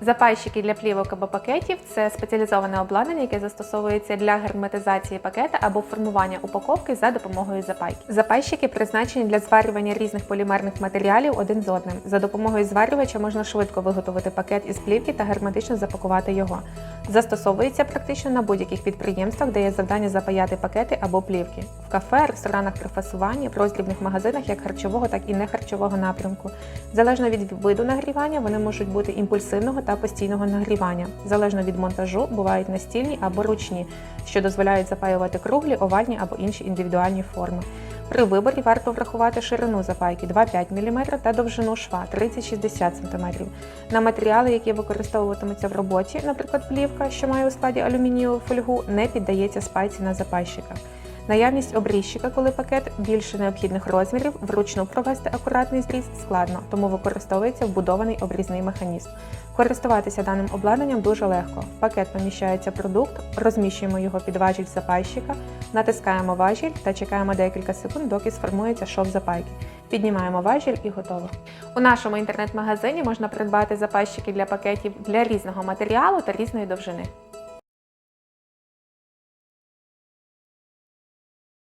Запайщики для плівок або пакетів це спеціалізоване обладнання, яке застосовується для герметизації пакета або формування упаковки за допомогою запайки. Запайщики призначені для зварювання різних полімерних матеріалів один з одним. За допомогою зварювача можна швидко виготовити пакет із плівки та герметично запакувати його. Застосовується практично на будь-яких підприємствах, де є завдання запаяти пакети або плівки в кафе, ресторанах при фасуванні, в роздрібних магазинах як харчового, так і нехарчового напрямку. Залежно від виду нагрівання, вони можуть бути імпульсивного та постійного нагрівання. Залежно від монтажу, бувають настільні або ручні, що дозволяють запаювати круглі, овальні або інші індивідуальні форми. При виборі варто врахувати ширину запайки 2,5 мм та довжину шва 30-60 см. На матеріали, які використовуватимуться в роботі, наприклад, плівка, що має у складі алюмінієву фольгу, не піддається спайці на запайщиках. Наявність обрізчика, коли пакет більше необхідних розмірів, вручну провести акуратний зріз складно, тому використовується вбудований обрізний механізм. Користуватися даним обладнанням дуже легко. В пакет поміщається продукт, розміщуємо його під важіль запайщика, натискаємо важіль та чекаємо декілька секунд, доки сформується шов запайки. Піднімаємо важіль і готово. У нашому інтернет-магазині можна придбати запайщики для пакетів для різного матеріалу та різної довжини.